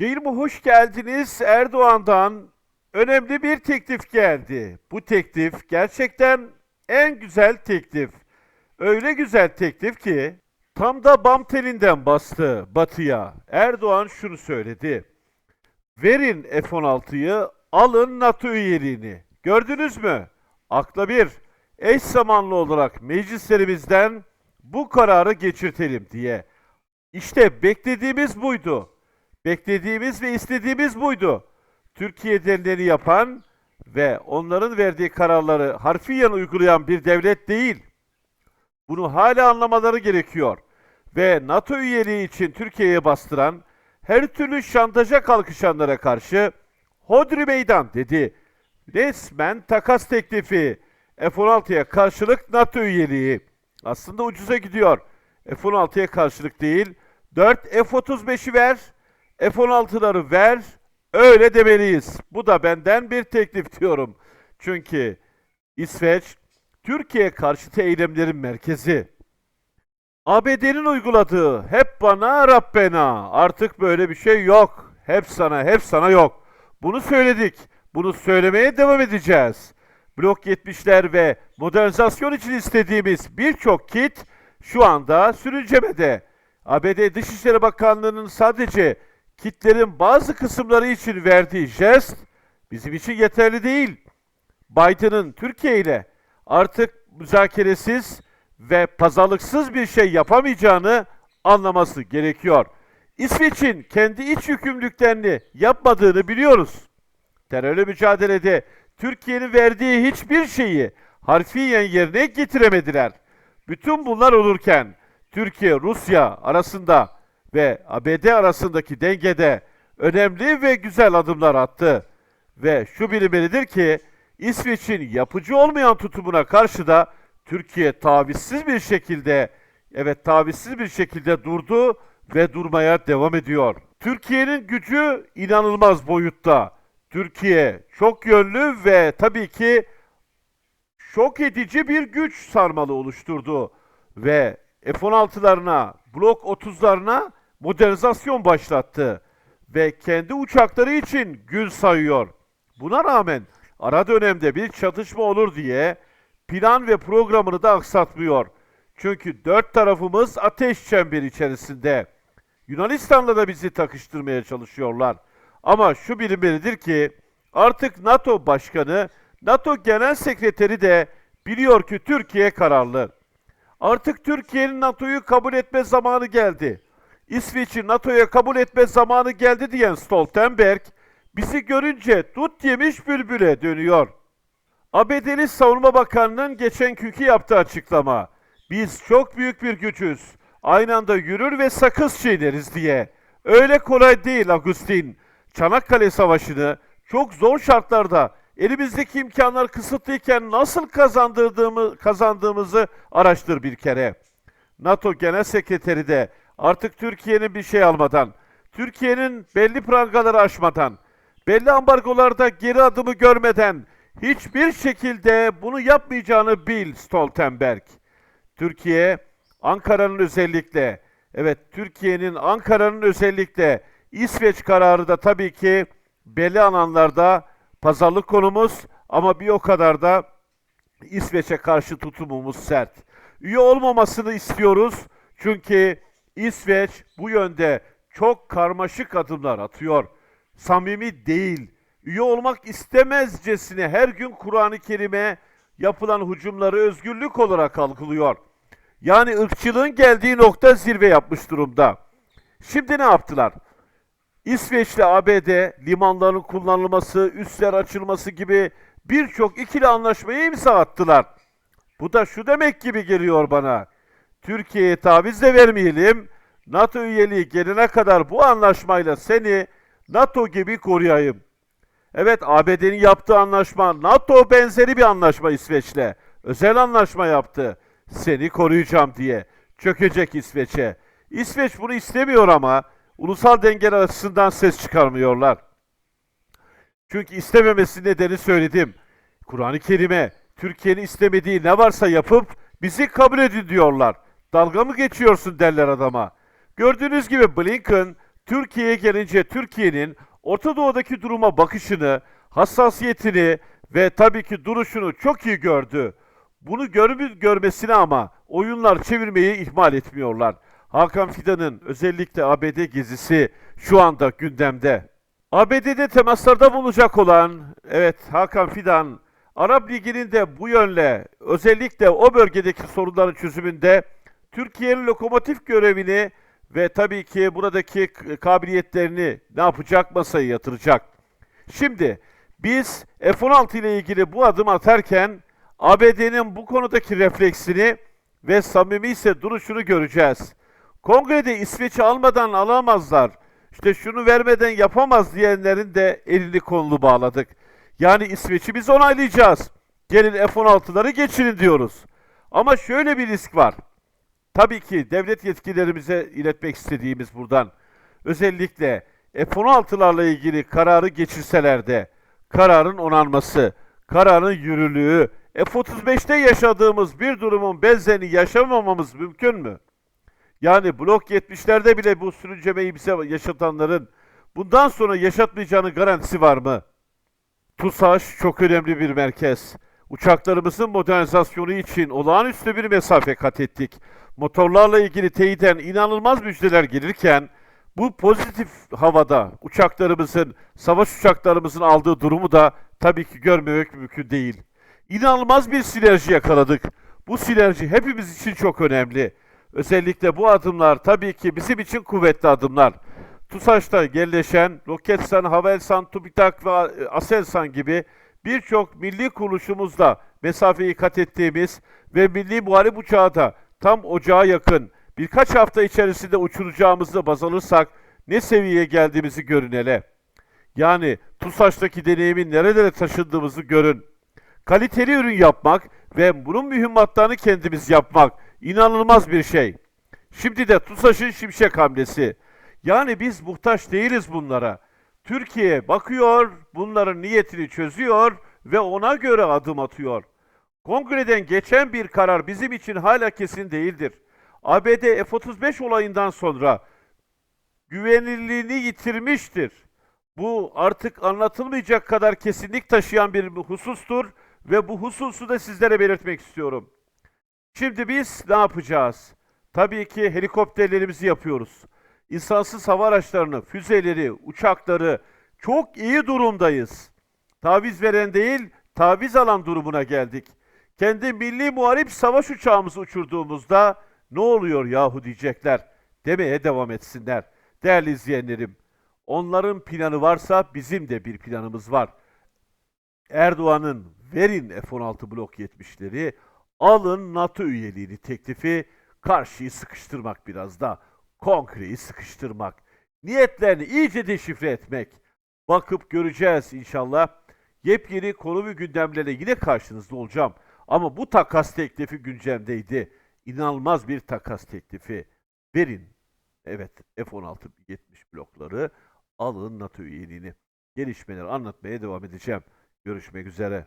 Yayınıma hoş geldiniz. Erdoğan'dan önemli bir teklif geldi. Bu teklif gerçekten en güzel teklif. Öyle güzel teklif ki tam da bam telinden bastı batıya. Erdoğan şunu söyledi. Verin F-16'yı, alın NATO üyeliğini. Gördünüz mü? Akla bir, eş zamanlı olarak meclislerimizden bu kararı geçirtelim diye. İşte beklediğimiz buydu. Beklediğimiz ve istediğimiz buydu. Türkiye denileni yapan ve onların verdiği kararları harfiyen uygulayan bir devlet değil. Bunu hala anlamaları gerekiyor. Ve NATO üyeliği için Türkiye'ye bastıran, her türlü şantaja kalkışanlara karşı hodri meydan dedi. Resmen takas teklifi. F-16'ya karşılık NATO üyeliği. Aslında ucuza gidiyor. F-16'ya karşılık değil. 4 F-35'i ver, F-16'ları ver, öyle demeliyiz. Bu da benden bir teklif diyorum. Çünkü İsveç, Türkiye karşıtı eylemlerin merkezi. ABD'nin uyguladığı hep bana Rabbena artık böyle bir şey yok. Hep sana hep sana yok. Bunu söyledik. Bunu söylemeye devam edeceğiz. Blok 70'ler ve modernizasyon için istediğimiz birçok kit şu anda sürüncemede. ABD Dışişleri Bakanlığı'nın sadece kitlerin bazı kısımları için verdiği jest bizim için yeterli değil. Biden'ın Türkiye ile artık müzakeresiz ve pazarlıksız bir şey yapamayacağını anlaması gerekiyor. İsveç'in kendi iç yükümlülüklerini yapmadığını biliyoruz. Terörle mücadelede Türkiye'nin verdiği hiçbir şeyi harfiyen yerine getiremediler. Bütün bunlar olurken Türkiye Rusya arasında ve ABD arasındaki dengede önemli ve güzel adımlar attı. Ve şu bilinmelidir ki İsveç'in yapıcı olmayan tutumuna karşı da Türkiye tavizsiz bir şekilde evet tavizsiz bir şekilde durdu ve durmaya devam ediyor. Türkiye'nin gücü inanılmaz boyutta. Türkiye çok yönlü ve tabii ki şok edici bir güç sarmalı oluşturdu ve F-16'larına, Blok 30'larına modernizasyon başlattı ve kendi uçakları için gün sayıyor. Buna rağmen ara dönemde bir çatışma olur diye plan ve programını da aksatmıyor. Çünkü dört tarafımız ateş çemberi içerisinde. Yunanistan'la da bizi takıştırmaya çalışıyorlar. Ama şu bilinmelidir ki artık NATO Başkanı, NATO Genel Sekreteri de biliyor ki Türkiye kararlı. Artık Türkiye'nin NATO'yu kabul etme zamanı geldi. İsveç'i NATO'ya kabul etme zamanı geldi diyen Stoltenberg, bizi görünce tut yemiş bülbüle dönüyor. ABD'li Savunma Bakanı'nın geçen günkü yaptığı açıklama, biz çok büyük bir gücüz, aynı anda yürür ve sakız çiğneriz diye. Öyle kolay değil Agustin. Çanakkale Savaşı'nı çok zor şartlarda elimizdeki imkanlar kısıtlıyken nasıl kazandırdığımı, kazandığımızı araştır bir kere. NATO Genel Sekreteri de artık Türkiye'nin bir şey almadan, Türkiye'nin belli prangaları aşmadan, belli ambargolarda geri adımı görmeden hiçbir şekilde bunu yapmayacağını bil Stoltenberg. Türkiye, Ankara'nın özellikle, evet Türkiye'nin Ankara'nın özellikle İsveç kararı da tabii ki belli alanlarda pazarlık konumuz ama bir o kadar da İsveç'e karşı tutumumuz sert. Üye olmamasını istiyoruz çünkü İsveç bu yönde çok karmaşık adımlar atıyor. Samimi değil. Üye olmak istemezcesine her gün Kur'an-ı Kerim'e yapılan hücumları özgürlük olarak algılıyor. Yani ırkçılığın geldiği nokta zirve yapmış durumda. Şimdi ne yaptılar? İsveç'le ABD limanların kullanılması, üsler açılması gibi birçok ikili anlaşmaya imza attılar. Bu da şu demek gibi geliyor bana. Türkiye'ye taviz de vermeyelim. NATO üyeliği gelene kadar bu anlaşmayla seni NATO gibi koruyayım. Evet ABD'nin yaptığı anlaşma NATO benzeri bir anlaşma İsveç'le. Özel anlaşma yaptı. Seni koruyacağım diye. Çökecek İsveç'e. İsveç bunu istemiyor ama ulusal dengeler açısından ses çıkarmıyorlar. Çünkü istememesi nedeni söyledim. Kur'an-ı Kerim'e Türkiye'nin istemediği ne varsa yapıp bizi kabul edin diyorlar. Dalga mı geçiyorsun derler adama. Gördüğünüz gibi Blinken Türkiye'ye gelince Türkiye'nin Orta Doğu'daki duruma bakışını, hassasiyetini ve tabii ki duruşunu çok iyi gördü. Bunu görmü görmesine ama oyunlar çevirmeyi ihmal etmiyorlar. Hakan Fidan'ın özellikle ABD gezisi şu anda gündemde. ABD'de temaslarda bulunacak olan, evet Hakan Fidan, Arap Ligi'nin de bu yönle özellikle o bölgedeki sorunların çözümünde Türkiye'nin lokomotif görevini ve tabii ki buradaki kabiliyetlerini ne yapacak masaya yatıracak. Şimdi biz F-16 ile ilgili bu adım atarken ABD'nin bu konudaki refleksini ve samimi ise duruşunu göreceğiz. Kongrede İsveç'i almadan alamazlar. İşte şunu vermeden yapamaz diyenlerin de elini kolunu bağladık. Yani İsveç'i biz onaylayacağız. Gelin F-16'ları geçirin diyoruz. Ama şöyle bir risk var. Tabii ki devlet yetkililerimize iletmek istediğimiz buradan özellikle F-16'larla ilgili kararı geçirseler de kararın onanması, kararın yürürlüğü, F-35'te yaşadığımız bir durumun benzerini yaşamamamız mümkün mü? Yani Blok 70'lerde bile bu sürüncemeyi bize yaşatanların bundan sonra yaşatmayacağının garantisi var mı? TUSAŞ çok önemli bir merkez. Uçaklarımızın modernizasyonu için olağanüstü bir mesafe kat ettik. Motorlarla ilgili teyiden inanılmaz müjdeler gelirken bu pozitif havada uçaklarımızın, savaş uçaklarımızın aldığı durumu da tabii ki görmemek mümkün değil. İnanılmaz bir sinerji yakaladık. Bu sinerji hepimiz için çok önemli. Özellikle bu adımlar tabii ki bizim için kuvvetli adımlar. TUSAŞ'ta yerleşen Roketsan, Havelsan, TÜBİTAK ve Aselsan gibi birçok milli kuruluşumuzla mesafeyi kat ettiğimiz ve milli muharip uçağı da tam ocağa yakın birkaç hafta içerisinde uçuracağımızı baz alırsak ne seviyeye geldiğimizi görün hele. Yani TUSAŞ'taki deneyimin nerelere taşındığımızı görün. Kaliteli ürün yapmak ve bunun mühimmatlarını kendimiz yapmak inanılmaz bir şey. Şimdi de TUSAŞ'ın şimşek hamlesi. Yani biz muhtaç değiliz bunlara. Türkiye bakıyor, bunların niyetini çözüyor ve ona göre adım atıyor. Kongreden geçen bir karar bizim için hala kesin değildir. ABD F-35 olayından sonra güvenilirliğini yitirmiştir. Bu artık anlatılmayacak kadar kesinlik taşıyan bir husustur ve bu hususu da sizlere belirtmek istiyorum. Şimdi biz ne yapacağız? Tabii ki helikopterlerimizi yapıyoruz. İnsansız hava araçlarını, füzeleri, uçakları çok iyi durumdayız. Taviz veren değil, taviz alan durumuna geldik. Kendi milli muharip savaş uçağımızı uçurduğumuzda ne oluyor yahu diyecekler. Demeye devam etsinler. Değerli izleyenlerim, onların planı varsa bizim de bir planımız var. Erdoğan'ın verin F-16 Blok 70'leri, alın NATO üyeliğini teklifi, karşıyı sıkıştırmak biraz da, kongreyi sıkıştırmak, niyetlerini iyice deşifre etmek. Bakıp göreceğiz inşallah. Yepyeni konu ve gündemlerle yine karşınızda olacağım. Ama bu takas teklifi gündemdeydi. İnanılmaz bir takas teklifi. Verin. Evet F-16 70 blokları alın NATO üyeliğini. Gelişmeleri anlatmaya devam edeceğim. Görüşmek üzere.